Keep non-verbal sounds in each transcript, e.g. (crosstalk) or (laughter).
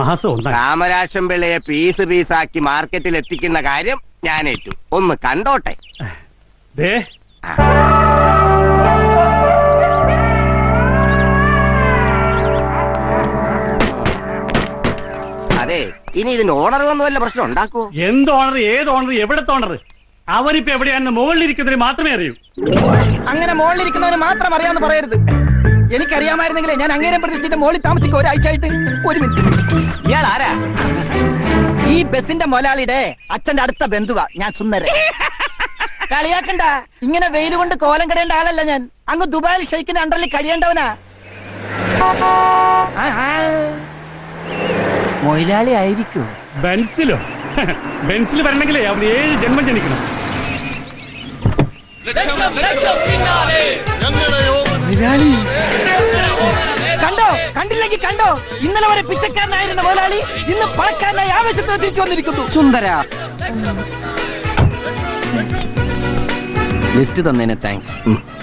മാസം രാമരാക്ഷം പിള്ളയെ പീസ് പീസാക്കി മാർക്കറ്റിൽ എത്തിക്കുന്ന കാര്യം ഞാൻ ഏറ്റു ഒന്ന് കണ്ടോട്ടെ. അതെ ഇനി ഇതിന് ഓണർ ഒന്നും വല്ല പ്രശ്നം ഉണ്ടാക്കൂ എന്ത് ഓണർ ഏത് ഓണർ എവിടത്തെ ഓണർ അവരിപ്പോ എവിടെയാണെന്ന് മുകളിലിരിക്കുന്നതിന് മാത്രമേ അറിയൂ. അങ്ങനെ മുകളിലിരിക്കുന്നവന് മാത്രം അറിയാന്ന് പറയരുത്. എനിക്കറിയാമായിരുന്നെങ്കിലേ ഞാൻ അങ്ങേരെ പ്രതിഷ്ഠിന്റെ മോളിൽ താമസിക്കും ഒരാഴ്ചയായിട്ട്. ഒരു മിനിറ്റ്. ഇയാൾ ആരാ ഈ ബസിന്റെ മൊലാളിയുടെ അച്ഛന്റെ അടുത്ത ബന്ധുവാ ഞാൻ സുന്ദരൻ. കളിയാക്കണ്ട. ഇങ്ങനെ വെയിൽ കൊണ്ട് കോലം കിടേണ്ട ആളല്ല ഞാൻ. അങ്ങ് ദുബായിൽ ഷെയ്ക്കിന്റെ അണ്ടറിൽ കഴിയേണ്ടവനാ. മൊയിലാളി ആയിരിക്കും. ബെൻസിലോ? ബെൻസിൽ വരണമെങ്കിലേ അവർ ഏഴ് ജന്മം ജനിക്കണം. കണ്ടോ? കണ്ടില്ലെങ്കിൽ കണ്ടോ? ഇന്നലെ വരെ പിച്ചക്കാരനായിരുന്ന മുതലാളി ഇന്ന് പണക്കാരനായി ആവേശത്തിന് തിരിച്ചു വന്നിരിക്കുന്നു. സുന്ദര. ലിഫ്റ്റ് തന്നേനെ താങ്ക്സ്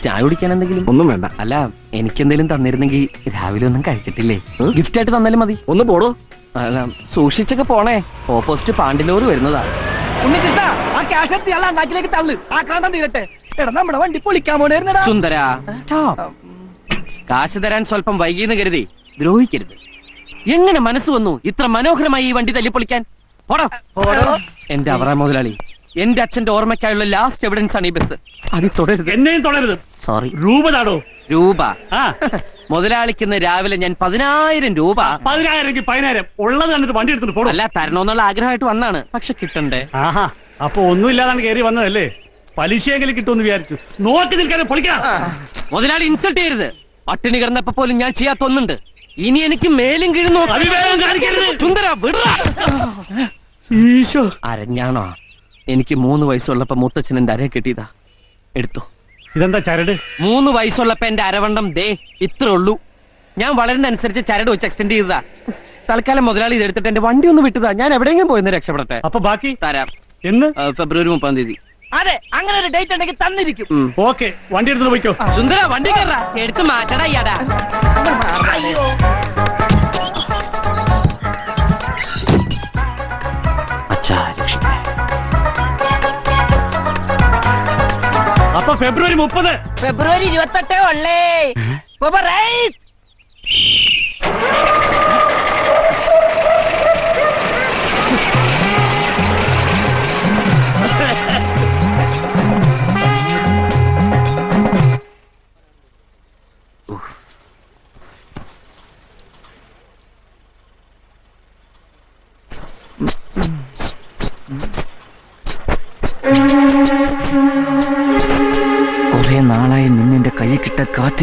ചായ കുടിക്കാൻ എന്തെങ്കിലും? ഒന്നും വേണ്ട. അല്ല എനിക്കെന്തെങ്കിലും തന്നിരുന്നെങ്കിൽ രാവിലെ ഒന്നും കഴിച്ചിട്ടില്ലേ? ഗിഫ്റ്റ് ആയിട്ട് തന്നാലും മതി. ഒന്ന് പോടോ. അല്ല സൂക്ഷിച്ചൊക്കെ പോണേ. ഓപ്പോസിറ്റ് പാണ്ടിലോറ് വരുന്നതാ. ഉണ്ണികൃഷ്ണ ആ ക്യാഷ് എടുത്ത് അല്ല നാട്ടിലേക്ക് തള്ളു. ആ ക്രാന്തം തീരട്ടെ. എടാ നമ്മുടെ വണ്ടി പൊളിക്കാൻ പോണേരുന്നടാ. സുന്ദര. സ്റ്റോപ്പ് കാശ് തരാൻ സ്വല്പം വൈകിയെന്ന് കരുതി ദ്രോഹിക്കരുത്. എങ്ങനെ മനസ്സ് വന്നു ഇത്ര മനോഹരമായി ഈ വണ്ടി തല്ലിപ്പൊളിക്കാൻ? പോടോ. എന്റെ അവറ മുതലാളി എന്റെ അച്ഛന്റെ ഓർമ്മയ്ക്കായുള്ള ലാസ്റ്റ് എവിഡൻസ് ആണ് ഈ ബസ് അത് തുടരുത്. എന്നെയും തുടരുത് സോറി രൂപ താടോ. രൂപ. ആ. മുതലാളിക്കുന്ന രാവിലെ ഞാൻ പതിനായിരം രൂപ. പതിനായിരം പതിനായിരം. ഉള്ളത് കണ്ടിട്ട് വണ്ടി എടുത്തിട്ട് പോടും. അല്ല തരണോന്നുള്ള ആഗ്രഹമായിട്ട് വന്നാണ്. പക്ഷെ കിട്ടണ്ടേ? ആഹാ അപ്പൊ ഒന്നും ഇല്ലാതാണ് കയറി വന്നതല്ലേ പലിശയെങ്കിലും കിട്ടുമെന്ന് വിചാരിച്ചു. നോക്കി നിൽക്കാതെ പൊളിക്കാം മുതലാളി ഇൻസൾട്ട് ചെയ്യരുത്. പട്ടിണി കിടന്നപ്പോ പോലും ഞാൻ ചെയ്യാത്തൊന്നുണ്ട് ഇനി എനിക്ക് മേലും കിഴുന്നു ഈശോ. അരഞ്ഞാണോ? എനിക്ക് മൂന്ന് വയസ്സുള്ളപ്പോ മുത്തച്ഛൻ എന്റെ അരയെ കിട്ടിയതാ. എടുത്തു. ഇതെന്താ ചരട്? മൂന്ന് വയസ്സുള്ളപ്പോ എന്റെ അരവണ്ടം ദേ ഇത്രേ ഉള്ളൂ. ഞാൻ വളരുന്ന അനുസരിച്ച് ചരട് വെച്ച് എക്സ്റ്റെൻഡ് ചെയ്തതാ. തൽക്കാലം മുതലാളി ഇത് എടുത്തിട്ട് എന്റെ വണ്ടി ഒന്ന് വിട്ടതാ. ഞാൻ എവിടെയെങ്കിലും പോയെന്ന് രക്ഷപ്പെടട്ടെ. അപ്പൊ ബാക്കി? തരാം. എന്ന്? ഫെബ്രുവരി മുപ്പാം തീയതി. അതെ അങ്ങനെ ഒരു ഡേറ്റ് ഉണ്ടെങ്കിൽ തന്നിരിക്കും. ഓക്കെ വണ്ടി എടുത്തിട്ട് പോയിക്കോ. സുന്ദര വണ്ടി കയറാ എടുത്ത് മാറ്റടാ ഇയാടാ അപ്പൊ ഫെബ്രുവരി മുപ്പത്. ഫെബ്രുവരി ഇരുപത്തെട്ടേ ഉള്ളേ.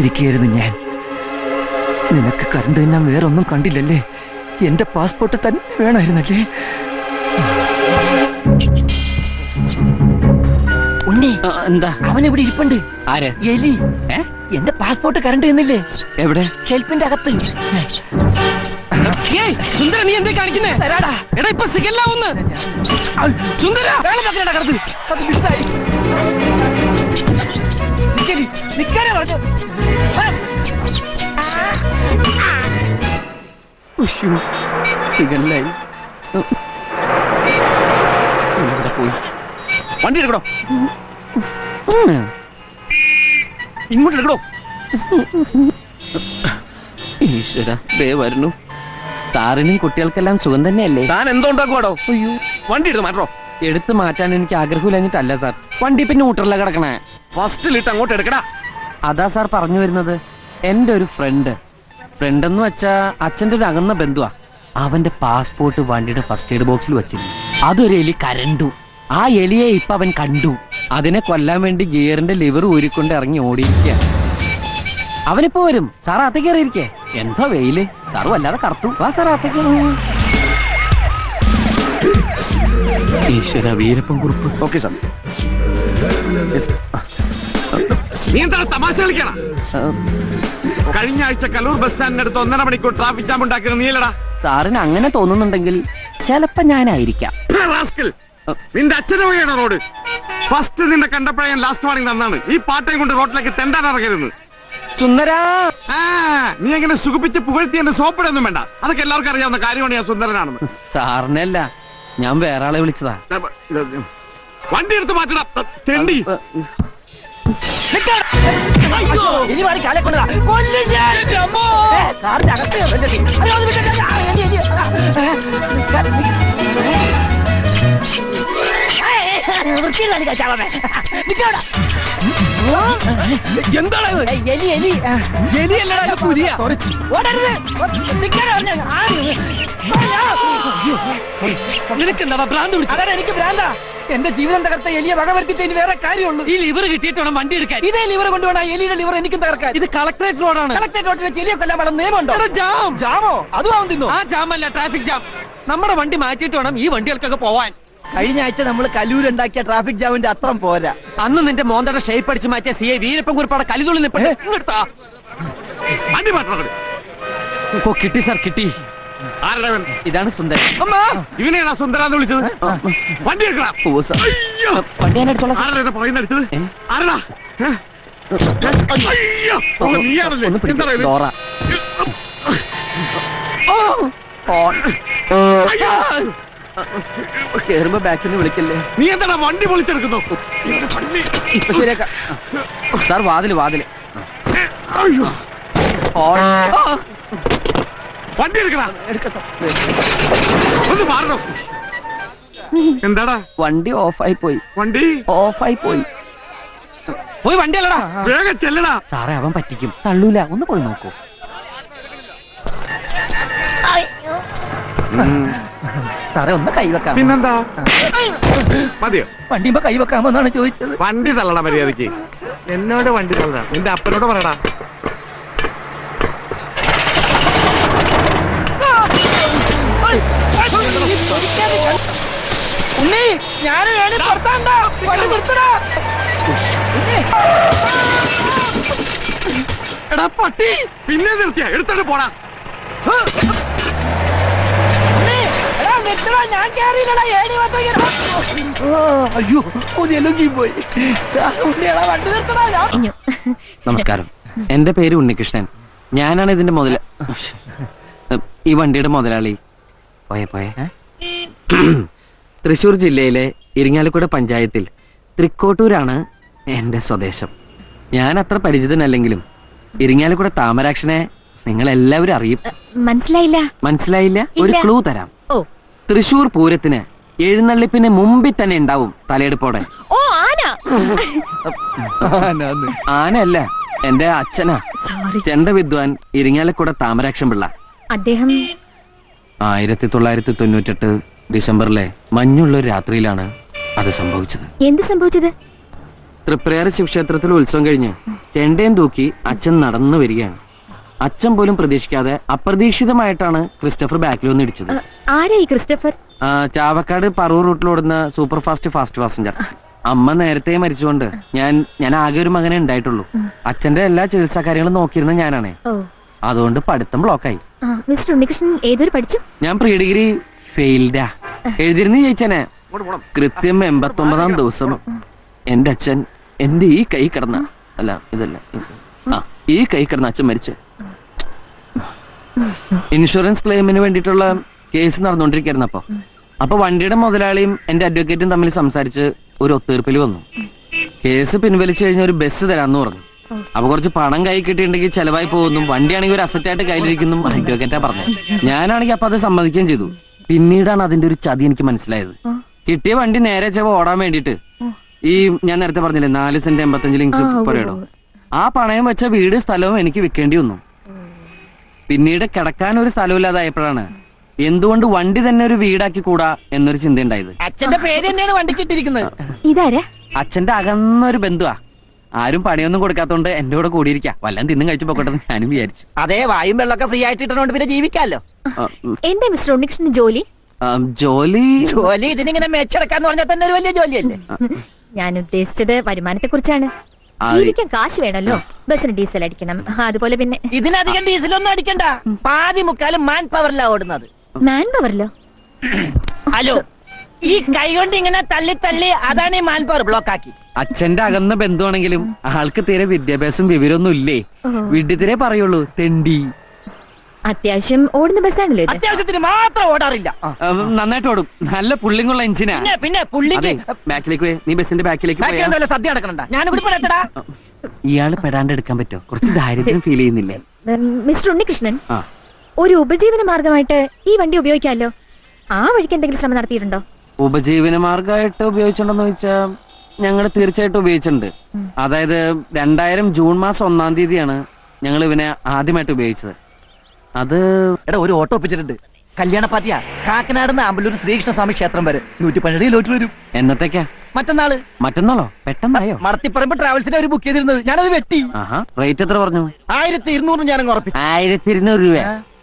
കാത്തിരിക്കുകയായിരുന്നു ഞാൻ. നിനക്ക് കണ്ടു ഞാൻ വേറൊന്നും കണ്ടില്ലല്ലേ? എന്റെ പാസ്പോർട്ട് തന്നെ വേണമായിരുന്നല്ലേ? ഉണ്ണി എന്താ? അവൻ ഇവിടെ ഇരിപ്പുണ്ട്. ആര്? എലി. എന്റെ പാസ്പോർട്ട് കറണ്ട് എന്നില്ലേ? എവിടെ? ഷെൽഫിന്റെ അകത്ത്. സുന്ദര നീ എന്തേ കാണിക്കുന്നേ? തരാടാ. എടാ ഇപ്പൊ സിഗല്ലാവുന്ന് സുന്ദര! വേണം കിടന്ന്. അത് മിസ്സായി. നിക്കടി, നിക്കാനാ പറഞ്ഞു. പോയി? വണ്ടി എടുക്കണോ ഇങ്ങോട്ട് എടുക്കണോ ഈശ്വര ദേ വരുന്നു. സാറിനും കുട്ടികൾക്കെല്ലാം സുഖം തന്നെയല്ലേ? താൻ എന്തോണ്ടാക്കുവാടോ അയ്യോ വണ്ടി എടുത്ത് മാറ്റോ? എടുത്ത് മാറ്റാൻ എനിക്ക് ആഗ്രഹമില്ലഞ്ഞിട്ടല്ല സാർ. വണ്ടി പിന്നെ ഊട്ടറില കിടക്കണേ. ഫസ്റ്റിലിട്ട് അങ്ങോട്ട് എടുക്കടാ. അതാ സാർ പറഞ്ഞു വരുന്നത്. എന്റെ ഒരു ഫ്രണ്ട് ഫ്രണ്ട് എന്ന് വെച്ചാ അച്ഛന്റെ ഒരു അകന്ന ബന്ധുവാ. അവന്റെ പാസ്പോർട്ട് വണ്ടിയുടെ ഫസ്റ്റ് എയ്ഡ് ബോക്സിൽ വെച്ചിരുന്നു. അതൊരു എലി കരണ്ടു. ആ എലിയെ ഇപ്പൊ അവൻ കണ്ടു. അതിനെ കൊല്ലാൻ വേണ്ടി ഗിയറിന്റെ ലിവർ ഊരിക്കൊണ്ട് ഇറങ്ങി ഓടിയിരിക്കുക അവനിപ്പോ വരും. സാർ അത്തേക്ക് കയറിയിരിക്കേ? എന്താ വെയിൽ? സാറ് വല്ലാതെ കറുത്തു. വാ സാർ അത്തേക്ക് ഈശ്വര വീരപ്പൻ കുറിപ്പ്. ഓക്കെ സാർ നീ എന്താ തമാശ കളിക്കണ? കഴിഞ്ഞ ആഴ്ച കലൂർ ബസ് സ്റ്റാൻഡിനടുത്ത് ഒന്നര മണിക്കൂർ ട്രാഫിക് ജാം ഉണ്ടാക്കിയത് നീലടാ. സാറിന് അങ്ങനെ തോന്നുന്നുണ്ടെങ്കിൽ ചിലപ്പോ ഞാനായിരിക്കാം. റാസ്കൽ നിന്റെ അച്ഛനെ വഴിയാണ് റോഡ്? ഫസ്റ്റ് നിന്നെ കണ്ടപ്പോഴേ ഞാൻ ലാസ്റ്റ് വാണിംഗ് തന്നാണ്. ഈ പാട്ടയും കൊണ്ട് റോഡിലേക്ക് തെണ്ടാൻ ഇറങ്ങരുത് സുന്ദരാ. നീ എങ്ങനെ സുഖിപ്പിച്ച് പുകഴ്ത്തി എന്റെ സോപ്പിടൊന്നും വേണ്ട. അതൊക്കെ എല്ലാവർക്കും അറിയാവുന്ന കാര്യമാണ് ഞാൻ സുന്ദരനാണെന്ന്. സാറിനല്ല ഞാൻ വേറെ ആളെ വിളിച്ചതാ. വണ്ടി എടുത്ത് മാറ്റണം. തെണ്ടി. ഇനി മാറി കാലെ കൊണ്ടതാ കൊല്ലും ഞാൻ കാറിന്റെ അകത്ത് വൃത്തിയില്ലാതെ കഴിച്ചാവേ. എന്താണ് എലി എലി. എലി അല്ലടാ പുലിയാ. ഓടരുത്. നിനക്ക് എന്താ ഭ്രാന്ത് അതാണ് എനിക്ക് ഭ്രാന്ത. എന്റെ ജീവിതം തകർത്ത എലിയെ വകവരുത്തിട്ട് ഇനി വേറെ കാര്യമുള്ളൂ. ഈ ലിവർ കിട്ടിയിട്ട് വണ്ടി എടുക്കാൻ. ഇതേ ലിവർ കൊണ്ടുപോണ എലിയുടെ ലിവർ എനിക്കും തകർക്കാൻ. ഇത് കളക്ടറേറ്റ് റോഡാണ്. കളക്ടറേറ്റ് റോഡിലെ വെച്ച് എലിയെ കൊല്ലാൻ പാടുന്ന നിയമമുണ്ടോ? ജാം. ജാമോ? അതും ആവും തിന്നു? ആ ജാം അല്ല ട്രാഫിക് ജാം. നമ്മുടെ വണ്ടി മാറ്റിയിട്ട് വേണം ഈ വണ്ടികൾക്കൊക്കെ പോവാൻ. കഴിഞ്ഞ ആഴ്ച നമ്മൾ കലൂരുണ്ടാക്കിയ ട്രാഫിക് ജാമിന്റെ അത്രം പോരാ. അന്ന് നിന്റെ മോന്തയുടെ ഷേപ്പ് അടിച്ച് മാറ്റിയ സി ഐ വീരപ്പൻ കുറിപ്പാടെ കലിതുള്ളി ഓ കിട്ടി സാർ കിട്ടി. ഇതാണ് സുന്ദര ഇവനെയാണ് സുന്ദര എന്ന് വിളിച്ചത് വണ്ടി എടുക്കണം വണ്ടി ഞാൻ എടുത്തോളാം പറയുന്ന അടിച്ചത്? ആരടാ? നീയാണല്ലേ? ഡോറ. ഓ. കേറുമ്പോ ബാക്കിൽ നിന്ന് വിളിക്കല്ലേ? നീ എന്താ വണ്ടി പൊളിച്ചെടുക്കുന്നു? ഇപ്പൊ ശരിയാക്കാം. സാർ വാതിൽ വാതിൽ. വണ്ടി എടുക്കടാ. ഒന്ന് മാറണം? എന്താടാ? വണ്ടി ഓഫായി പോയി. വണ്ടി? ഓഫായി പോയി. പോയി വണ്ടി അല്ലടാ വേഗം ചെല്ലടാ. സാറേ അവൻ പറ്റിക്കും. തള്ളൂല. ഒന്ന് പോയി നോക്കൂ. സാറേ ഒന്ന് കൈവെക്കാം. പിന്നെന്താ? മതിയോ? വണ്ടിയുമ്പോ കൈവെക്കാമോ എന്നാണ് ചോദിച്ചത്. വണ്ടി തള്ളടാ മര്യാദയ്ക്ക് എന്നോട് വണ്ടി തള്ളടാ. നിന്റെ അപ്പനോട് പറയടാ. ഉണ്ണി ഞാൻ വേണി പുറത്താണ്ടാ. വണ്ടി നിർത്തടാ. എടാ പട്ടി. പിന്നെ നിർത്തിയ. എടുത്തോണ്ട് പോടാ. നിർത്തടാ ഞാൻ കേറിയില്ലടാ ഏണി അയ്യോ പോയി. വണ്ടി നിർത്തടാ ഞാൻ നമസ്കാരം. എന്റെ പേര് ഉണ്ണികൃഷ്ണൻ. ഞാനാണ് ഇതിന്റെ മുതല ഈ വണ്ടിയുടെ മുതലാളി. പോയെ പോയെ. തൃശൂർ ജില്ലയിലെ ഇരിങ്ങാലക്കുട പഞ്ചായത്തിൽ തൃക്കോട്ടൂരാണ് എന്റെ സ്വദേശം. ഞാൻ അത്ര പരിചിതനല്ലെങ്കിലും ഇരിങ്ങാലക്കുട താമരാക്ഷനെ നിങ്ങൾ എല്ലാവരും അറിയും മനസ്സിലായില്ല. മനസ്സിലായില്ല? ഒരു ക്ലൂ തരാം. തൃശൂർ പൂരത്തിന് എഴുന്നള്ളിപ്പിന് മുമ്പിൽ തന്നെ ഉണ്ടാവും തലയെടുപ്പോടെ. ഓ ആന. ആനയല്ല എന്റെ അച്ഛനാ. സോറി ചെണ്ട വിദ്വാൻ ഇരിങ്ങാലക്കുട താമരാക്ഷൻ പിള്ള. അദ്ദേഹം ആയിരത്തി തൊള്ളായിരത്തി തൊണ്ണൂറ്റെട്ട് ഡിസംബറിലെ മഞ്ഞുള്ള ഒരു രാത്രിയിലാണ് അത് സംഭവിച്ചത്. എന്ത് സംഭവിച്ചത്? തൃപ്രയാർ ശിവക്ഷേത്രത്തിൽ ഉത്സവം കഴിഞ്ഞ് ചെണ്ടയും തൂക്കി അച്ഛൻ നടന്നു വരികയാണ്. അച്ഛൻ പോലും പ്രതീക്ഷിക്കാതെ അപ്രതീക്ഷിതമായിട്ടാണ് ക്രിസ്റ്റഫർ ബാക്കിൽ വന്ന് ഇടിച്ചത്. ആരാ ഈ ക്രിസ്റ്റഫർ? ചാവക്കാട് പറവൂർ റൂട്ടിലോടുന്ന സൂപ്പർ ഫാസ്റ്റ് ഫാസ്റ്റ് പാസഞ്ചർ അമ്മ നേരത്തെ മരിച്ചുകൊണ്ട് ഞാൻ ഞാൻ ആകെ ഒരു മകനെ ഉണ്ടായിട്ടുള്ളൂ. അച്ഛന്റെ എല്ലാ ചികിത്സാ കാര്യങ്ങളും നോക്കിയിരുന്ന ഞാനാണേ. അതുകൊണ്ട് പഠിത്തം ബ്ലോക്കായി മിസ്റ്റർ ഉണ്ണികൃഷ്ണൻ ഏതൊരു പഠിച്ചു? ഞാൻ പ്രീ ഡിഗ്രി ഫെയിൽഡാ എഴുതിരുന്നു ചേച്ചനെ. കൃത്യം എൺപത്തൊമ്പതാം ദിവസം എന്റെ അച്ഛൻ എന്റെ ഈ കൈ കിടന്ന അല്ല ഇതല്ല. ആ ഈ കൈ കിടന്ന അച്ഛൻ മരിച്ചു. ഇൻഷുറൻസ് ക്ലെയിമിന് വേണ്ടിയിട്ടുള്ള കേസ് നടന്നുകൊണ്ടിരിക്കുകയായിരുന്നു അപ്പൊ. അപ്പൊ വണ്ടിയുടെ മുതലാളിയും എന്റെ അഡ്വക്കേറ്റും തമ്മിൽ സംസാരിച്ച് ഒരു ഒത്തീർപ്പിൽ വന്നു. കേസ് പിൻവലിച്ചു കഴിഞ്ഞ ഒരു ബസ് തരാന്ന് പറഞ്ഞു. അപ്പൊ കുറച്ച് പണം കൈ കിട്ടിയിട്ടുണ്ടെങ്കിൽ ചെലവായി പോകുന്നു. വണ്ടിയാണെങ്കിൽ ഒരു അസറ്റായിട്ട് കയ്യിലിരിക്കുന്നു അഡ്വക്കേറ്റാ പറഞ്ഞു ഞാനാണെങ്കിൽ അപ്പൊ അത് സമ്മതിക്കുകയും ചെയ്തു. പിന്നീടാണ് അതിന്റെ ഒരു ചതി എനിക്ക് മനസ്സിലായത്. കിട്ടിയ വണ്ടി നേരെ ചെവ ഓടാൻ വേണ്ടിട്ട് ഈ ഞാൻ നേരത്തെ പറഞ്ഞില്ലേ നാല് സെന്റ് എൺപത്തഞ്ച് ലിങ്സ് പറയണോ ആ പണയം വെച്ച വീട് സ്ഥലവും എനിക്ക് വിൽക്കേണ്ടി വന്നു. പിന്നീട് കിടക്കാൻ ഒരു സ്ഥലമില്ലാതായപ്പോഴാണ് എന്തുകൊണ്ട് വണ്ടി തന്നെ ഒരു വീടാക്കി കൂടാ എന്നൊരു ചിന്ത ഉണ്ടായത് അച്ഛന്റെ പേര് തന്നെയാണ് വണ്ടിക്ക് ഇട്ടിരിക്കുന്നത്. ഇതാരാ? അച്ഛന്റെ അകന്നൊരു ബന്ധുവാ. ആരും പണിയൊന്നും കൊടുക്കാത്തോണ്ട് എന്റെ കൂടെ കൂടിയിരിക്കാം. വല്ലതും തിന്നും കഴിച്ചു പോകട്ടെ ഞാനും വിചാരിച്ചു. അതെ വായും വെള്ളമൊക്കെ ഫ്രീ ആയിട്ട് ഇട്ടണോണ്ട് പിന്നെ ജീവിക്കാലോ എന്റെ മിസ്റ്റർ ഉണ്ണികൃഷ്ണൻ ജോലി? ജോലി? ജോലി ഇതിനിങ്ങനെ മെച്ചെടുക്കാന്ന് പറഞ്ഞാൽ തന്നെ ഒരു വലിയ ജോലിയല്ലേ? ഞാൻ ഉദ്ദേശിച്ചത് വരുമാനത്തെ കുറിച്ചാണ് ജീവിക്കാൻ കാശ് വേണമല്ലോ ബസ്സിന് ഡീസൽ അടിക്കണം. അതുപോലെ പിന്നെ ഇതിനധികം ഡീസൽ ഒന്നും അടിക്കണ്ട പാതി മുക്കാലും മാൻ പവറിലാ ഓടുന്നത്. മാൻ പവറിലോ ഹലോ ഈ കൈ കൊണ്ട് ഇങ്ങനെ തള്ളി തള്ളി അതാണ് ഈ മാൻ പവർ ബ്ലോക്ക് ആക്കി. അച്ഛന്റെ അകന്ന ബന്ധുവാണെങ്കിലും ആൾക്ക് തീരെ വിദ്യാഭ്യാസം വിവരമൊന്നും ഇല്ലേ? വിഡ്ഢിത്തിരെ പറയുള്ളൂ തെണ്ടി. അത്യാവശ്യം ഓടുന്ന ബസ്സാണല്ലോ ഇത്. അത്യാവശ്യത്തിന് മാത്രം ഓടാറില്ല. നന്നായിട്ട് ഓടും. നല്ല പുള്ളിങ്ങുള്ള എഞ്ചിനാ. പിന്നെ പിന്നെ പുള്ളിക്ക് അതെ ബാക്കിലേക്ക് പോയി. നീ ബസ്സിന്റെ ബാക്കിലേക്ക് ബാക്കി എന്താ സദ്യ അടക്കണണ്ട ഞാൻ ഇവിടെ പെടട്ടടാ ഇയാൾ പെടാണ്ട് എടുക്കാൻ പറ്റുമോ കുറച്ച് ദാരിദ്ര്യം ഫീൽ ചെയ്യുന്നില്ലേ? മിസ്റ്റർ ഉണ്ണികൃഷ്ണൻ ഒരു ഉപജീവന മാർഗമായിട്ട് ഈ വണ്ടി ഉപയോഗിക്കാമല്ലോ ആ വഴിക്ക് എന്തെങ്കിലും ശ്രമം നടത്തിയിട്ടുണ്ടോ? ഉപജീവന മാർഗമായിട്ട് ഉപയോഗിച്ചിട്ടുണ്ടെന്ന് ചോദിച്ചാ ഞങ്ങൾ തീർച്ചയായിട്ടും ഉപയോഗിച്ചിട്ടുണ്ട്. അതായത് രണ്ടായിരം ജൂൺ മാസം ഒന്നാം തീയതിയാണ് ഞങ്ങൾ ഇവനെ ആദ്യമായിട്ട് ഉപയോഗിച്ചത്. അത് എടാ ഒരു ഓട്ടോ ഒപ്പിച്ചിട്ടുണ്ട്. കല്യാണ പാർട്ടിയാ. കാക്കനാട് ആമ്പലൂർ ശ്രീകൃഷ്ണസ്വാമി ക്ഷേത്രം വരെ. നൂറ്റി പന്ത്രണ്ട് കിലോമീറ്റർ വരും. എന്നത്തേക്കാ? മറ്റന്നാൾ. മറ്റന്നാളോ? പെട്ടെന്നായോ മടത്തിപ്പറമ്പ് ട്രാവൽസിനെ ഒരു ബുക്ക് ചെയ്തിരുന്നത്. ഞാനത് വെട്ടി. റേറ്റ് എത്ര പറഞ്ഞു? ആയിരത്തി ഇരുന്നൂറ് ഞാൻ ഉറപ്പിച്ചു. ആയിരത്തി ഇരുന്നൂറ് രൂപ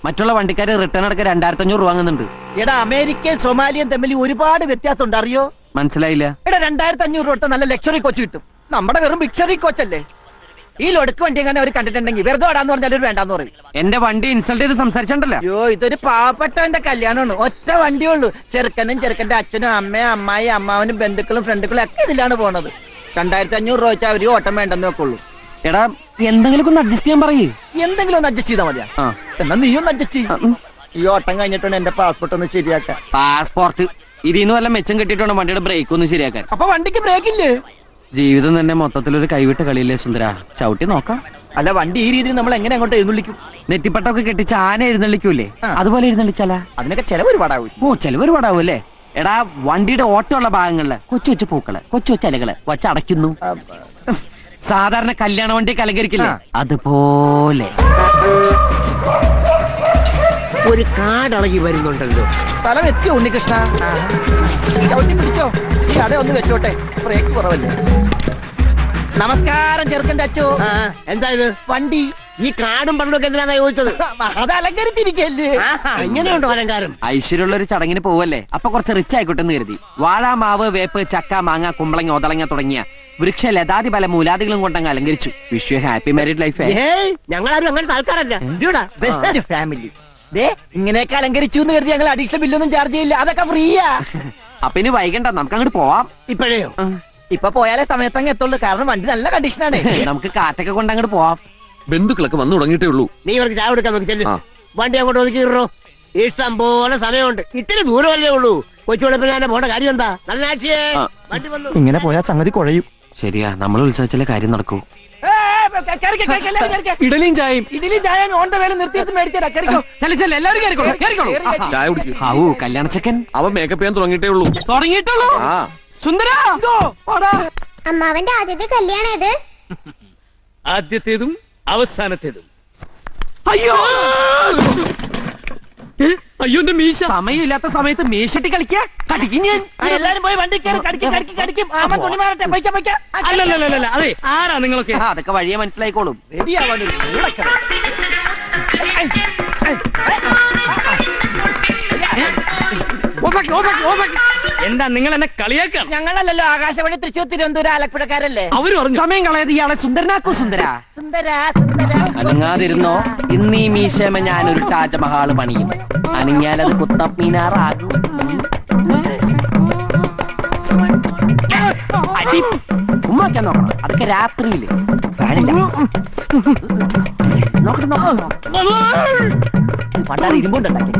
മറ്റുള്ള വണ്ടിക്കാര് റിട്ടേൺ അടക്കം രണ്ടായിരത്തി അഞ്ഞൂറ് രൂപ വാങ്ങുന്നുണ്ട്. എടാ അമേരിക്കയും സൊമാലിയും തമ്മിൽ ഒരുപാട് വ്യത്യാസം ഉണ്ട്. അറിയോ? മനസ്സിലായില്ല. എടാ രണ്ടായിരത്തി അഞ്ഞൂറ് രൂപ കൊടുത്ത നല്ല ലക്ഷറി കോച്ച് കിട്ടും. നമ്മുടെ വെറും ബിക്ഷറി കോച്ചല്ലേ ഈ ലൊടുക്ക് വണ്ടി എങ്ങനെ അവർ കണ്ടിട്ടുണ്ടെങ്കിൽ വെറുതെ ഓടാന്ന് പറഞ്ഞാൽ ഒരു വേണ്ടാന്ന് പറയും. എന്റെ വണ്ടി ഇൻസൾട്ട് ചെയ്ത് സംസാരിച്ചിട്ടുണ്ടല്ലോ അയ്യോ ഇതൊരു പാവപ്പെട്ടവന്റെ കല്യാണമാണ്. ഒറ്റ വണ്ടിയേ ഉള്ളൂ. ചെറുക്കനും ചെറുക്കന്റെ അച്ഛനും അമ്മയും അമ്മായി അമ്മാവനും ബന്ധുക്കളും ഫ്രണ്ടുക്കളും ഒക്കെ ഇതിലാണ് പോണത്. രണ്ടായിരത്തി അഞ്ഞൂറ് രൂപ വെച്ചാൽ അവർ ഓട്ടം വേണ്ടെന്ന് വെക്കുള്ളൂ. എടാ എന്തെങ്കിലും ഒന്ന് അഡ്ജസ്റ്റ് ചെയ്യാൻ പറയേ. എന്തെങ്കിലും ഒന്ന് അഡ്ജസ്റ്റ് ചെയ്താൽ മതിയാ. എന്നാ നീ ഒന്ന് അഡ്ജസ്റ്റ് ചെയ്യും. ഈ ഓട്ടം കഴിഞ്ഞിട്ടാണ് എന്റെ പാസ്പോർട്ട് ഒന്ന് ശരിയാക്കാൻ. പാസ്പോർട്ട് ഇതിന്ന് വല്ല മെച്ചം കെട്ടിയിട്ടാണ് വണ്ടിയുടെ ബ്രേക്ക് ഒന്ന് ശരിയാക്കാൻ? അപ്പൊ വണ്ടിക്ക് ബ്രേക്ക് ഇല്ലേ? ജീവിതം തന്നെ മൊത്തത്തിൽ ഒരു കൈവിട്ട കളിയില്ലേ സുന്ദര? ചവിട്ടി നോക്കാം. അല്ല വണ്ടി ഈ രീതിയിൽ നമ്മൾ എങ്ങനെ അങ്ങോട്ട് എഴുന്നള്ളിക്കും? നെറ്റിപ്പട്ടൊക്കെ കെട്ടിച്ച് ആന എഴുന്നള്ളിക്കൂലേ ആ. അതുപോലെ എഴുന്നള്ളിച്ചാലാ? അതിനൊക്കെ ചെലവ് ഒരുപാടാവും ഓ ചെലവ് ഒരുപാടാവും അല്ലേ എടാ വണ്ടിയുടെ ഓട്ടമുള്ള ഭാഗങ്ങളിൽ കൊച്ചു കൊച്ചു പൂക്കൾ കൊച്ചു കൊച്ചു അലകൾ വച്ചടയ്ക്കുന്നു. സാധാരണ കല്യാണ വണ്ടിയൊക്കെ അലങ്കരിക്കില്ല? അതുപോലെ. ഒരു കാടളകി വരുന്നുണ്ടല്ലോ. തല എത്തിയോ ഉണ്ണികൃഷ്ണ ചവിട്ടി പിടിച്ചോ? ഈ അട ഒന്ന് വെച്ചോട്ടെ. ബ്രേക്ക് കുറവല്ലേ. നമസ്കാരം ചെറുക്കന്റെ അച്ചോ. എന്താ ഇത്? വണ്ടി. ഈ കാടും പണ്ടൊക്കെ എന്തിനാ ചോദിച്ചത്? (laughs) അത് അലങ്കരിച്ചിരിക്കല്ലേ. എങ്ങനെയുണ്ടോ അലങ്കാരം? ഐശ്വര്യമുള്ള ഒരു ചടങ്ങിന് പോവല്ലേ? അപ്പൊ കുറച്ച് റിച്ച് ആയിക്കോട്ടെ എന്ന് കരുതി. വാഴ മാവ് വേപ്പ് ചക്ക മാങ്ങ കുമ്പളങ്ങ ഒതളങ്ങ തുടങ്ങിയ വൃക്ഷ ലതാതി പല മൂലാദികളും കൊണ്ടങ്ങ് അലങ്കരിച്ചു. Wish you happy married life ഞങ്ങളാരും അങ്ങനത്തെ ആൾക്കാരല്ല. ബെസ്റ്റ് ഫാമിലി ദേ ഇങ്ങനെയൊക്കെ അലങ്കരിച്ചു എന്ന് കരുതി ഞങ്ങൾ അഡീഷണൽ ബില്ലൊന്നും ചാർജ് ചെയ്യില്ല. അതൊക്കെ ഫ്രീയാ (laughs) അപ്പൊ ഇനി വൈകണ്ട നമുക്ക് അങ്ങോട്ട് പോവാം. ഇപ്പോഴേയോ? ഇപ്പൊ പോയാലേ സമയത്തങ്ങ് എത്തുള്ളൂ. കാരണം വണ്ടി നല്ല കണ്ടീഷനാണ് (laughs) നമുക്ക് കാറ്റൊക്കെ കൊണ്ട് അങ്ങോട്ട് പോവാം. ബന്ധുക്കളൊക്കെ വന്നു തുടങ്ങിയിട്ടേ ഉള്ളൂ. നീ ഇവർക്ക് ചായ കൊടുക്കാൻ നോക്കി ചെല്ലു. വണ്ടി അങ്ങോട്ട് ഒതുക്കിയിടോ ഇഷ്ടം പോലെ സമയമുണ്ട്. ഇത്തിരി ദൂരമല്ലേ ഉള്ളൂ. കൊച്ചു വെളുപ്പിനെ പോണ്ട കാര്യം എന്താ? നല്ല ഇങ്ങനെ പോയാൽ സംഗതി കുഴയും. ശരിയാ നമ്മൾ ഉത്സവിച്ചാലേ കാര്യം നടക്കൂ. ഇഡലിയും ചായയും. ഇഡലിയും ചായയും ഓണ്ട വേല നിർത്തിയിട്ട് മേടിച്ചാ എല്ലാവരും കേറിക്കോളൂ. ചായ കുടിക്കും. ഹാവൂ കല്യാണച്ചക്കൻ. അവൻ മേക്കപ്പ് ചെയ്യാൻ തുടങ്ങിയിട്ടേ ഉള്ളൂ. തുടങ്ങിയിട്ടുള്ളൂ? സുന്ദര. അമ്മാവന്റെ ആദ്യത്തെ കല്യാണം ഏത്? ആദ്യത്തേതും അവസാനത്തേതും. അയ്യോ. അയ്യോ എന്റെ മീശ. സമയമില്ലാത്ത സമയത്ത് മീശട്ടി കളിക്കാ? കടിക്കും ഞാൻ. എല്ലാരും പോയി വണ്ടി കയറി കടിക്കും കടിക്കും കടിക്കും. ആമ തുണി മാറട്ടെ പൈക്ക പൈക്ക അല്ലല്ലല്ല അതെ ആരാ നിങ്ങളൊക്കെ? അതൊക്കെ വഴിയെ മനസ്സിലായിക്കോളും. റെഡിയാവാൻ. ഓഫാക്കി, ഓഫാക്കി, ഓഫാക്കി. എന്താ നിങ്ങൾ എന്നെ കളിയാക്കാം ഞങ്ങളല്ലല്ലോ ആകാശവാണി തൃശ്ശൂർ തിരുവനന്തപുരം ആലപ്പുഴക്കാരല്ലേ? അവർ പറഞ്ഞു. സമയം കളയത് ഇയാളെ സുന്ദരനാക്കോ സുന്ദര. സുന്ദര സുന്ദര. അനങ്ങാതിരുന്നോ? ഇന്ന് ഈ മീശമ ഒരു താജ്മഹാൾ പണിയും. അനങ്ങിയാലത് അത് കുത്തപ്പീനാറാകും അടി. ഉമ്മാക്കാൻ നോക്കണം അതൊക്കെ രാത്രിയിൽ ഫാനില്ല നോക്കട്ടെ നോക്കണം പണ്ടാറ് ഇരുമ്പുണ്ടുണ്ടാക്കി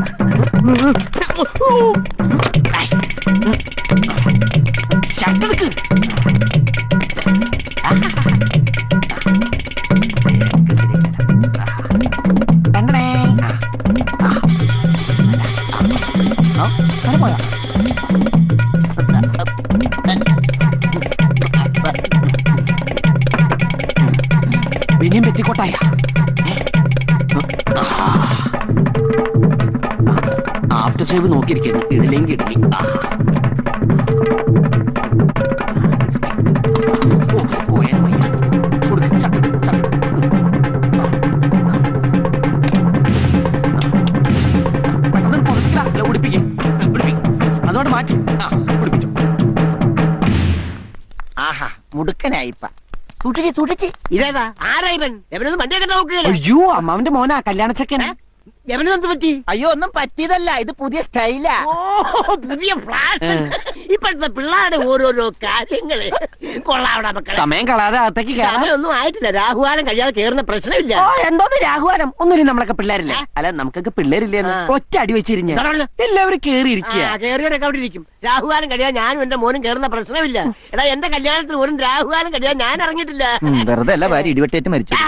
ഷട്ടെടുക്ക് കണ്ടടേ പിന്നെയും പുറത്തില്ല, നോക്കിയിരിക്കുന്നു. ഇടലെങ്കിൽ ഇടലി അതോടെ മാറ്റി. ആ ഉടുപ്പിച്ചു ആഹാ മുടുക്കനായിപ്പ. സൂക്ഷിച്ച് സൂക്ഷിച്ച്. ഇതേതാ? ആരാ ഇവൻ? എവനൊന്നും വണ്ടിയൊക്കെ നോക്കുകയല്ലേ. അയ്യോ അമ്മാവന്റെ മോനാ എവനെന്ത് പറ്റി? അയ്യോ ഒന്നും പറ്റിയതല്ല. ഇത് പുതിയ സ്റ്റൈലാ. ഓ പുതിയ ഫ്ലാഷ് ഇപ്പോഴത്തെ പിള്ളേരുടെ ഓരോരോ കാര്യങ്ങൾ. കൊള്ളാവിടെ മക്കളെ. സമയം കളാതെ അകത്തേക്ക് കയറാം. സമയമൊന്നും ആയിട്ടില്ല. രാഹുകാലം കഴിയാതെ കേറുന്ന പ്രശ്നമില്ല. ഓ എന്തോന്ന് രാഘവാനം? ഒന്നുമില്ല നമ്മളൊക്കെ പിള്ളേരില്ലേ? അല്ല നമുക്കൊക്കെ പിള്ളേരില്ലേ ആ. ഒറ്റ അടി വെച്ചിരിഞ്ഞ? എല്ലാവരും കേറി ഇരിക്കുക ആ, കേറിയവരൊക്കെ അവിടെ ഇരിക്കും. രാഹുകാലം കഴിയാൻ ഞാനും എന്റെ മോനും കേറുന്ന പ്രശ്നമില്ല. എടാ എന്റെ കല്യാണത്തിന് ഒരു രാഹുകാലം കഴിയാൻ ഞാൻ ഇറങ്ങിയിട്ടില്ല. വെറുതെ അല്ല ഭാര്യ ഇടിവെട്ടേറ്റ് മരിച്ചു. ആ.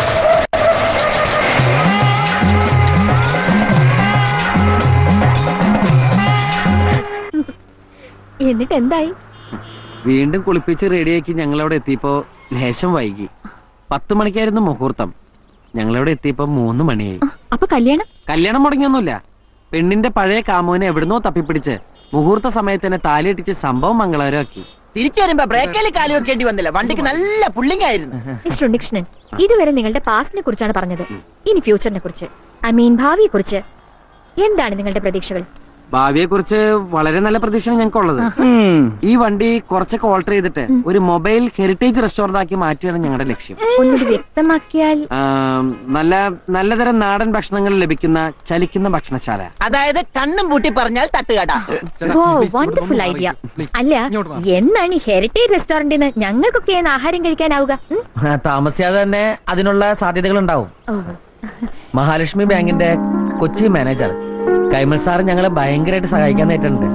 എന്നിട്ട് എന്തായി വീണ്ടും കുളിപ്പിച്ച് റെഡിയാക്കി ഞങ്ങളവിടെ എത്തിയപ്പോ ലേശം വൈകി. പത്ത് മണിക്കായിരുന്നു മുഹൂർത്തം. ഞങ്ങളവിടെ എത്തിയപ്പോ മൂന്ന് മണിയായി. അപ്പൊ കല്യാണം? കല്യാണം മുടങ്ങിയൊന്നുമില്ല. പെണ്ണിന്റെ പഴയ കാമുവിനെ എവിടുന്നോ തപ്പിപ്പിടിച്ച് മുഹൂർത്ത സമയത്ത് തന്നെ താലിയിട്ടിച്ച് സംഭവം മംഗളകരമാക്കി. തിരിച്ചു വരുമ്പോ ബ്രേക്കിൽ കാലി വെക്കേണ്ടി വന്നില്ല. വണ്ടിക്ക് നല്ല പുള്ളിങ് ആയിരുന്നു. മിസ്റ്റർ ഉണ്ണികൃഷ്ണൻ ഇതുവരെ നിങ്ങളുടെ പാസ്റ്റിനെ കുറിച്ചാണ് പറഞ്ഞത്. ഇനി ഫ്യൂച്ചറിനെ കുറിച്ച്. ഐ മീൻ ഭാവിയെ കുറിച്ച്. എന്താണ് നിങ്ങളുടെ പ്രതീക്ഷകൾ? ഭാവിയെ കുറിച്ച് വളരെ നല്ല പ്രതീക്ഷയാണ് ഞങ്ങൾക്കുള്ളത്. ഈ വണ്ടി കുറച്ചൊക്കെ ഓൾട്ടർ ചെയ്തിട്ട് ഒരു മൊബൈൽ ഹെറിറ്റേജ് റെസ്റ്റോറന്റ് ആക്കി മാറ്റിയാണ് ഞങ്ങളുടെ ലക്ഷ്യം. ഒന്നുകൂടി വ്യക്തമാക്കിയാൽ? നല്ല നല്ലതരം നാടൻ ഭക്ഷണങ്ങൾ ലഭിക്കുന്ന ചലിക്കുന്ന ഭക്ഷണശാല. അതായത് കണ്ണും പൂട്ടി പറഞ്ഞാൽ തട്ടുകട. വണ്ടർഫുൾ ഐഡിയ അല്ല എന്നാണ് ഈ ഹെറിറ്റേജ് റെസ്റ്റോറന്റിൽ നിന്ന് ഞങ്ങൾക്കൊക്കെ ആഹാരം കഴിക്കാനാവുക? താമസിയാതെ തന്നെ അതിനുള്ള സാധ്യതകൾ ഉണ്ടാവും മഹാലക്ഷ്മി ബാങ്കിന്റെ കൊച്ചി മാനേജർ കൈമൾ സാറ് ഞങ്ങളെ ഭയങ്കരമായിട്ട് സഹായിക്കാൻ നേട്ടുണ്ട്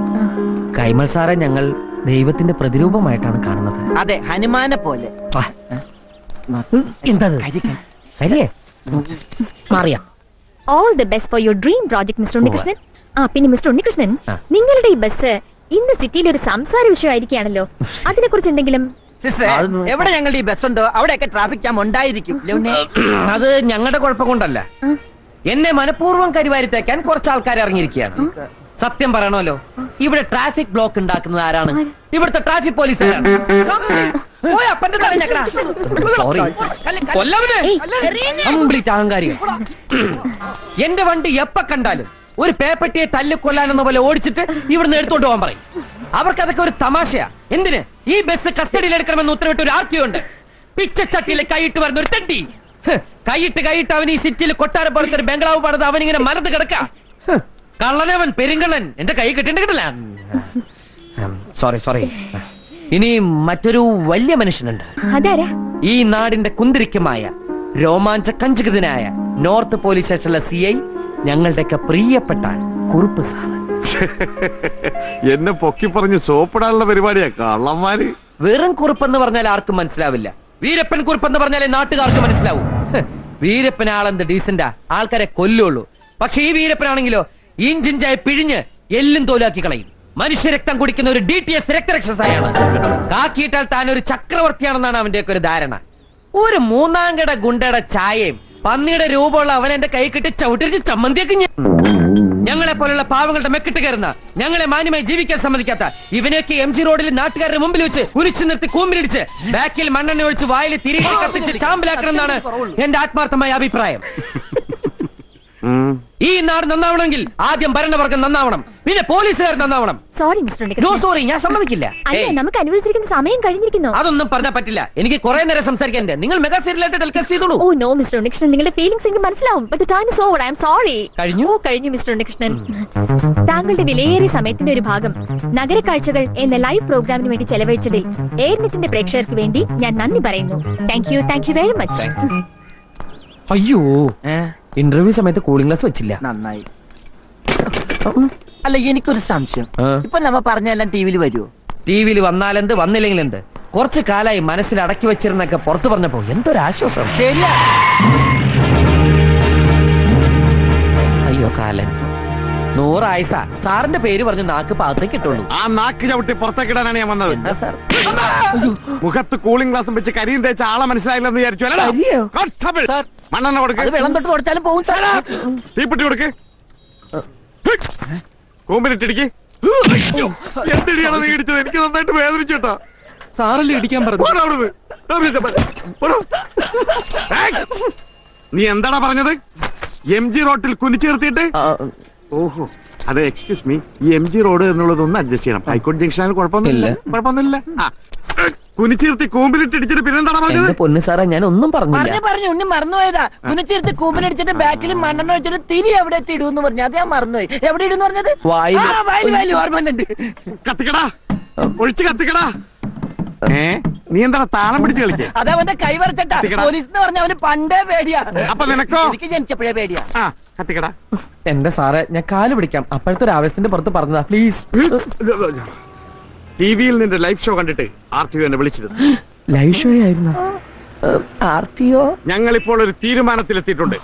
കൈമൾ സാറെ ഞങ്ങൾ ദൈവത്തിന്റെ പ്രതിരൂപമായിട്ടാണ് കാണുന്നത്. അതെ ഹനുമാനെ പോലെ. മാറിയാ. All the best for your dream project mister Unnikrishnan. ആ പിന്നെ മിസ്റ്റർ ഉണ്ണികൃഷ്ണൻ നിങ്ങളുടെ ഈ ബസ് ഇന്ന് സിറ്റിയിൽ ഒരു സംസാര വിഷയമായിരിക്കുകയാണല്ലോ. അതിനെ കുറിച്ച് എന്തെങ്കിലും എവിടെ ഞങ്ങളുടെ ഈ ബസ് ഉണ്ടോ? അവിടെയൊക്കെ ട്രാഫിക് ജാം ഉണ്ടായിരിക്കും. അത് ഞങ്ങളുടെ കുഴപ്പം കൊണ്ടല്ല. എന്നെ മനഃപൂർവം കരിവാരിത്തേക്കാൻ കുറച്ച് ആൾക്കാർ ഇറങ്ങിയിരിക്കുകയാണ് സത്യം പറയണമല്ലോ ഇവിടെ ട്രാഫിക് ബ്ലോക്ക് ഉണ്ടാക്കുന്നത് ആരാണ്? ഇവിടുത്തെ ട്രാഫിക് പോലീസ് കംപ്ലീറ്റ് അഹങ്കാരികൾ എന്റെ വണ്ടി എപ്പ കണ്ടാലും ഒരു പേപ്പട്ടിയെ തല്ലിക്കൊല്ലാൻ കൊല്ലാനെന്ന പോലെ ഓടിച്ചിട്ട് ഇവിടുന്ന് എടുത്തോണ്ട് പോകാൻ പറയും. അവർക്ക് അതൊക്കെ ഒരു തമാശയാ. എന്തിന്? ഈ ബസ് കസ്റ്റഡിയിൽ എടുക്കണമെന്ന് ഉത്തരവിട്ട് ഒരു ആർക്കിയുണ്ട് ഉണ്ട് പിച്ചച്ചട്ടിയിൽ കൈയിട്ട് വരുന്ന ഒരു തെണ്ടി. കൈയിട്ട് കൈയിട്ട് അവൻ ഈ സിറ്റിയിൽ കൊട്ടാരം പോലത്തെ ഒരു ബംഗ്ലാവ് പണിത് അവൻ ഇങ്ങനെ മരത്ത് കിടക്ക കള്ളനവൻ പെരുങ്കള്ളൻ. എന്റെ കൈ കിട്ടേണ്ട കിട്ടില്ല സോറി സോറി ഇനി മറ്റൊരു വലിയ മനുഷ്യനുണ്ട്. അതാരാ? ഈ നാടിന്റെ കുന്തിരിക്കമായ രോമാഞ്ച കഞ്ചുകിതനായ നോർത്ത് പോലീസ് സ്റ്റേഷനിലെ സി ഐ ഞങ്ങളുടെയൊക്കെ പ്രിയപ്പെട്ട കുറുപ്പ് സാർ (laughs) എന്നെ പൊക്കി പറഞ്ഞ് സോപ്പിടാനുള്ള പരിപാടിയാ കള്ളന്മാര്. വെറും കുറുപ്പെന്ന് പറഞ്ഞാൽ ആർക്കും മനസ്സിലാവില്ല. വീരപ്പൻ കുറുപ്പെന്ന് പറഞ്ഞാലേ നാട്ടുകാർക്ക് മനസ്സിലാവൂ. ആളെന്ത് ഡീസന്റാ ആൾക്കാരെ കൊല്ലുള്ളൂ. പക്ഷെ ഈ വീരപ്പനാണെങ്കിലോ ഇഞ്ചിഞ്ചായി പിഴിഞ്ഞ് എല്ലും തോലാക്കി കളയും. മനുഷ്യരക്തം കുടിക്കുന്ന ഒരു ഡി ടി എസ് രക്തരക്ഷസായാണ്. കാക്കിയിട്ടാൽ താൻ ഒരു ചക്രവർത്തിയാണെന്നാണ് അവന്റെയൊക്കെ ഒരു ധാരണ. ഒരു മൂന്നാം കട ഗുണ്ടയുടെ ചായയും പന്നിയുടെ രൂപമുള്ള അവൻ എന്റെ കൈ കിട്ടി ചവിട്ടിരിച്ച് ചമ്മന്തിയൊക്കെ ഞാൻ ഞങ്ങളെ പോലുള്ള പാവങ്ങളുടെ മെക്കിട്ട് കയറുന്ന ഞങ്ങളെ മാന്യമായി ജീവിക്കാൻ സമ്മതിക്കാത്ത ഇവനെയൊക്കെ എം ജി റോഡിൽ നാട്ടുകാരുടെ മുമ്പിൽ വെച്ച് കുരിച്ചു നിർത്തി കൂമ്പിലിടിച്ച് ബാക്കിൽ മണ്ണെണ്ണ ഒഴിച്ച് വായിൽ തിരികെ കത്തിച്ച് ചാമ്പലാക്കണം എന്നാണ് എന്റെ ആത്മാർത്ഥമായ അഭിപ്രായം. ഈ നാട് നന്നാവണമെങ്കിൽ ആദ്യം ഭരണവർഗം നന്നാവണം. പിന്നെ പോലീസുകാർ നന്നാവണം. സോറി മിസ്റ്റർ നോ സോറി ഞാൻ സമ്മതിക്കില്ല. അല്ല നമുക്ക് അനുവദിച്ചിരിക്കുന്ന സമയം കഴിഞ്ഞിരിക്കുന്നു. അതൊന്നും പറഞ്ഞാൽ പറ്റില്ല. എനിക്ക് കുറെ നേരം സംസാരിക്കാൻ നിങ്ങൾ മെഗാ സീരിയലായിട്ട് ടെലികാസ്റ്റ് ചെയ്തോളൂ. ഓ നോ മിസ്റ്റർ ഉണ്ണികൃഷ്ണൻ നിങ്ങളുടെ ഫീലിംഗ്സ് എനിക്ക് മനസ്സിലാവും. But time is over I am sorry കഴിഞ്ഞു? ഓ കഴിഞ്ഞു മിസ്റ്റർ ഉണ്ണികൃഷ്ണൻ താങ്കളുടെ വിലയേറിയ സമയത്തിന്റെ ഒരു ഭാഗം. നഗര കാഴ്ചകൾ എന്ന ലൈവ് പ്രോഗ്രാമിന് വേണ്ടി ചെലവഴിച്ചതിൽ എയർനെറ്റിന്റെ പ്രേക്ഷകർക്ക് വേണ്ടി ഞാൻ നന്ദി പറയുന്നു. Thank you thank you very much അയ്യോ. ഇന്റർവ്യൂ സമയത്ത് കൂളിംഗ് ഗ്ലാസ് വെച്ചില്ല. നന്നായി. അല്ല എനിക്കൊരു സംശയം. ആ. ഇപ്പൊ നമ്മ പറഞ്ഞെല്ലാം ടി വിയിൽ വരുമോ ടി വിയിൽ വന്നാലെന്ത് വന്നില്ലെങ്കിൽ എന്ത്? കുറച്ച് കാലായി മനസ്സിൽ അടക്കി വെച്ചിരുന്നൊക്കെ പുറത്തു പറഞ്ഞപ്പോ എന്തൊരാശ്വാസം. ശരിയാ. അയ്യോ കാലൻ. നൂറായുസ സാറിന്റെ പേര് പറഞ്ഞ് നാക്ക് പാകത്തേക്ക് ഇട്ടുള്ളൂ ആ നാക്ക് ചവിട്ടി പുറത്തേക്കിടാനാണ് ഞാൻ വന്നത്. എന്താ സാർ? മുഖത്ത് കൂളിംഗ് ഗ്ലാസും വെച്ച് കരിയും തേച്ച ആളെ മനസ്സിലായില്ലെന്ന് വിചാരിച്ചു. അല്ലടാ? Constable, sir. മണ്ണെണ്ണ കൊടുക്ക്. അത് വെള്ളം തൊട്ട് തുടച്ചാലും പോകും സാർ. തീപ്പെട്ടി കൊടുക്ക്. കൂമ്പിലിട്ടിടിക്ക്. എന്തിടിയാണ് നീ ഇടിച്ചത്? എനിക്ക് നന്നായിട്ട് വേദനിച്ചു കേട്ടോ. സാറല്ലേ ഇടിക്കാൻ പറഞ്ഞു പോടാ അവിടുന്ന്. ദാ വിളിച്ച പോലെ. പോടാ. ഏയ്! നീ എന്താടാ പറഞ്ഞത്? എം ജി റോട്ടിൽ കുനിച്ചേർത്തിട്ട് ഓഹോ അതെ എക്സ്ക്യൂസ് മീ ഈ എം ജി റോഡ് എന്നുള്ളത് ഒന്ന് അഡ്ജസ്റ്റ് ചെയ്യണം ഹൈക്കോടതി ജംഗ്ഷനിൽ കുഴപ്പമൊന്നുമില്ല. കുഴപ്പമൊന്നുമില്ല. ആ കൂമ്പിലിട്ടിടിച്ചിട്ട് പിന്നെന്താണ് ഇടിച്ചിട്ട് പിന്നെന്താടാ പറഞ്ഞത്? പൊന്നു സാറേ ഞാൻ ഒന്നും പറഞ്ഞില്ല. പറഞ്ഞു പറഞ്ഞു ഉണ്ണി മറന്നുപോയതാ. കുനിച്ചിരുത്തി കൂമ്പിലിടിച്ചിട്ട് ബാക്കിൽ മണ്ണെണ്ണ വെച്ചിട്ട് തിരി എവിടെ ഇടൂന്ന് പറഞ്ഞു. അത് ഞാൻ മറന്നുപോയി. എവിടെ ഇടുന്ന് പറഞ്ഞത്? വായിൽ, വായിൽ, ഓർമ്മയുണ്ട് കത്തിക്കടാ. ഒഴിച്ച് കത്തിക്കടാ. നീ എന്താ താളം പിടിച്ച് കളിക്കേ? അത് അവന്റെ കൈ വരച്ചട്ടാ. കത്തിക്കടാ. പോലീസ് എന്ന് പറഞ്ഞ അവന് പണ്ടേ പേടിയാ. അപ്പൊ നിനക്കോ? എനിക്ക് ജനിച്ചപ്പോഴേ പേടിയാ. ആ കത്തിക്കടാ. എന്റെ സാറേ ഞാൻ കാൽ പിടിക്കാം. അപ്പോഴത്തെ ഒരു ആവേശത്തിന്റെ പുറത്ത് പറഞ്ഞതാ. പ്ലീസ്. ടി വിയിൽ നിന്റെ ലൈവ് ഷോ കണ്ടിട്ട് ആർ ടി എന്നെ വിളിച്ചിരുന്നു. ലൈവ് ഷോ ആയിരുന്നു. R T O? ഞങ്ങൾ ഇപ്പോൾ ഒരു തീരുമാനത്തിലെത്തിയിട്ടുണ്ട്.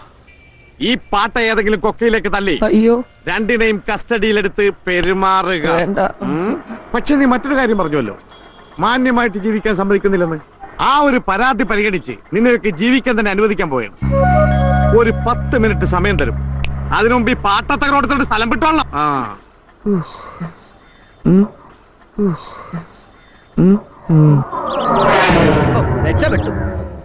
ഈ പാട്ട ഏതെങ്കിലും കൊക്കയിലേക്ക് തള്ളി. അയ്യോ. രണ്ടിനെയും കസ്റ്റഡിയിലെടുത്ത് പെരുമാറുക. വേണ്ട. പക്ഷെ നീ മറ്റൊരു കാര്യം പറഞ്ഞുവല്ലോ. മാന്യമായിട്ട് ജീവിക്കാൻ സമ്മതിക്കുന്നില്ലെന്ന്. ആ ഒരു പരാതി പരിഗണിച്ച് നിന്നെയൊക്കെ ജീവിക്കാൻ തന്നെ അനുവദിക്കാൻ പോയാണ് ഒരു പത്ത് മിനിറ്റ് സമയം തരും. അതിനു മുമ്പ് ഈ പാട്ടത്തകരോടത്തോട് സ്ഥലം വിട്ടോളാം ആ. രക്ഷപ്പെട്ടു.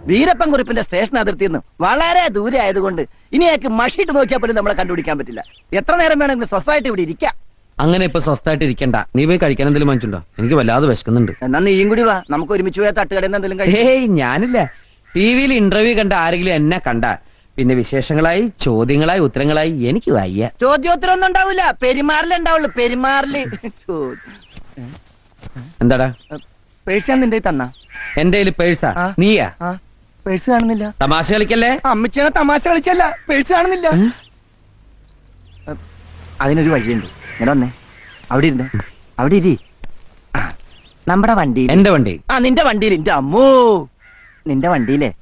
വീരപ്പൻ കുറിപ്പിന്റെ സ്റ്റേഷൻ അതിർത്തിയിൽ നിന്ന് വളരെ ദൂരെ ആയതുകൊണ്ട് ഇനി അയാൾക്ക് മഷിയിട്ട് നോക്കിയാൽ പോലും നമ്മളെ കണ്ടുപിടിക്കാൻ പറ്റില്ല. എത്ര നേരം വേണമെങ്കിലും സ്വസ്ഥമായിട്ട് ഇവിടെ ഇരിക്കാം. അങ്ങനെ ഇപ്പൊ സ്വസ്ഥായിട്ട് ഇരിക്കണ്ട. നീ പോയി കഴിക്കാൻ എന്തെങ്കിലും വാങ്ങിച്ചുണ്ടോ എനിക്ക് വല്ലാതെ വിശക്കുന്നുണ്ട്. എന്നാ നീയും കൂടി വാ. നമുക്ക് ഒരുമിച്ച് പോയാൽ തട്ടുകടയിൽ നിന്ന് എന്തെങ്കിലും കഴിക്കും. ഏയ് ഞാനില്ല. ടി വിയിൽ ഇന്റർവ്യൂ കണ്ട ആരെങ്കിലും എന്നെ കണ്ട. പിന്നെ വിശേഷങ്ങളായി ചോദ്യങ്ങളായി ഉത്തരങ്ങളായി എനിക്ക് വയ്യ. ചോദ്യോത്തരം ഒന്നും ഉണ്ടാവില്ല പെരുമാറിലുണ്ടാവുള്ളൂ പെരുമാറിൽ. എന്താടാ? പേഴ്സ് ഞാൻ നിന്റെ തന്ന? എന്റെ പേഴ്സാ? ആ. നീയാ? പേഴ്സ് കാണുന്നില്ല. തമാശ കളിക്കല്ലേ? അമ്മച്ചിയാണ് തമാശ കളിച്ചല്ല. പേഴ്സ് കാണുന്നില്ല. അതിനൊരു വഴിയുണ്ട്. വന്നേ അവിടെ ഇരുന്നേ. അവിടെ ഇരി. ആ, നമ്മുടെ വണ്ടിയിൽ എന്റെ വണ്ടി. ആ നിന്റെ വണ്ടിയിൽ എന്റെ അമ്മോ. നിന്റെ വണ്ടിയിലെ.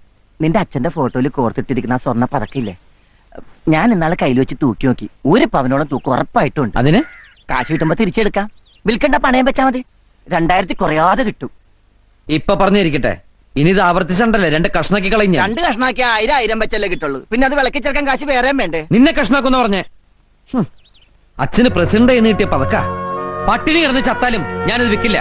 നിന്റെ അച്ഛന്റെ ഫോട്ടോയിൽ കോർത്തിട്ടിരിക്കുന്ന ആ സ്വർണ പതക്കില്ലേ? ഞാൻ ഇന്നാളെ കയ്യിൽ വെച്ച് തൂക്കി നോക്കി. ഒരു പവനോളം തൂക്ക് ഉറപ്പായിട്ടുണ്ട് അതിന്? കാശ് കിട്ടുമ്പോ തിരിച്ചെടുക്കാം. വിൽക്കണ്ട പണയം വെച്ചാ മതി. രണ്ടായിരത്തി കുറയാതെ കിട്ടും. ഇപ്പൊ പറഞ്ഞിരിക്കട്ടെ. ഇനി ഇത് ആവർത്തിച്ചണ്ടല്ലേ? രണ്ട് കഷ്ണാക്കി കളഞ്ഞ. രണ്ട് കഷ്ണാക്കി ആയിരം ആയിരം വെച്ചല്ലേ കിട്ടുള്ളൂ. പിന്നെ അത് വിളക്കി ചേർക്കാൻ കാശ് വേറെയും വേണ്ടേ? നിന്നെ കഷ്ണാക്കുന്ന പറഞ്ഞേ. ഹും. അച്ഛന് പ്രസിഡന്റ് എന്ന് കിട്ടിയ പതക്ക. പട്ടിണി കിടന്ന് ചത്താലും ഞാനത് വിൽക്കില്ല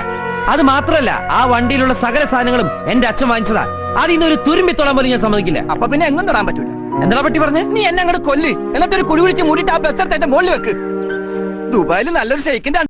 അത് മാത്രമല്ല ആ വണ്ടിയിലുള്ള സകല സാധനങ്ങളും എന്റെ അച്ഛൻ വാങ്ങിച്ചതാ. അത് ഇന്ന് ഒരു തുരുമ്പി തൊടാൻ പോലും ഞാൻ സമ്മതിക്കില്ല. അപ്പൊ പിന്നെ എങ്ങും തൊടാൻ പറ്റൂല. എന്താ പറ്റി പറഞ്ഞു? നീ എന്നെ അങ്ങോട്ട് കൊല്ല്. എന്നിട്ട് ഒരു കുടി വിളിച്ച് മൂടിയിട്ട് ആ ബസ് എന്റെ മുകളിൽ വെക്ക്. ദുബായിൽ നല്ലൊരു ഷെയ്ക്കിന്റെ